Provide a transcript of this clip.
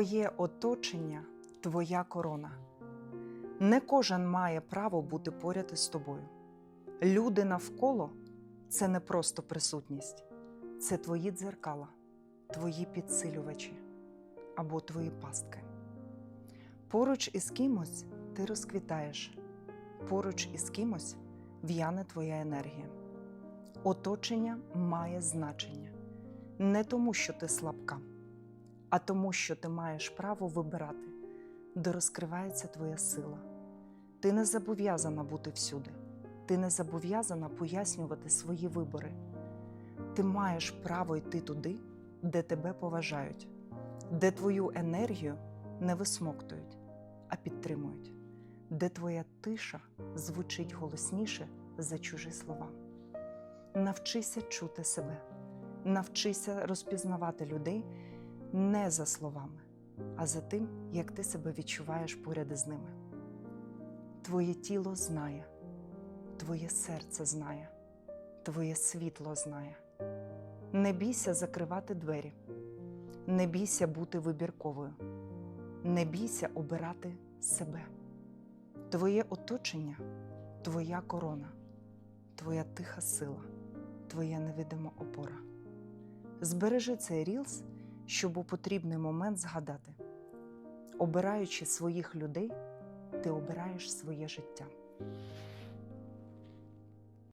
Твоє оточення твоя корона. Не кожен має право бути поряд із тобою. Люди навколо це не просто присутність, це твої дзеркала, твої підсилювачі або твої пастки. Поруч із кимось ти розквітаєш, поруч із кимось в'яне твоя енергія. Оточення має значення не тому, що ти слабка, а тому, що ти маєш право вибирати, де розкривається твоя сила. Ти не зобов'язана бути всюди, ти не зобов'язана пояснювати свої вибори. Ти маєш право йти туди, де тебе поважають, де твою енергію не висмоктують, а підтримують, де твоя тиша звучить голосніше за чужі слова. Навчися чути себе, навчися розпізнавати людей не за словами, а за тим, як ти себе відчуваєш поряд із ними. Твоє тіло знає, твоє серце знає, твоє світло знає. Не бійся закривати двері, не бійся бути вибірковою, не бійся обирати себе. Твоє оточення твоя корона, твоя тиха сила, твоя невидима опора. Збережи цей рілс, щоб у потрібний момент згадати. Обираючи своїх людей, ти обираєш своє життя.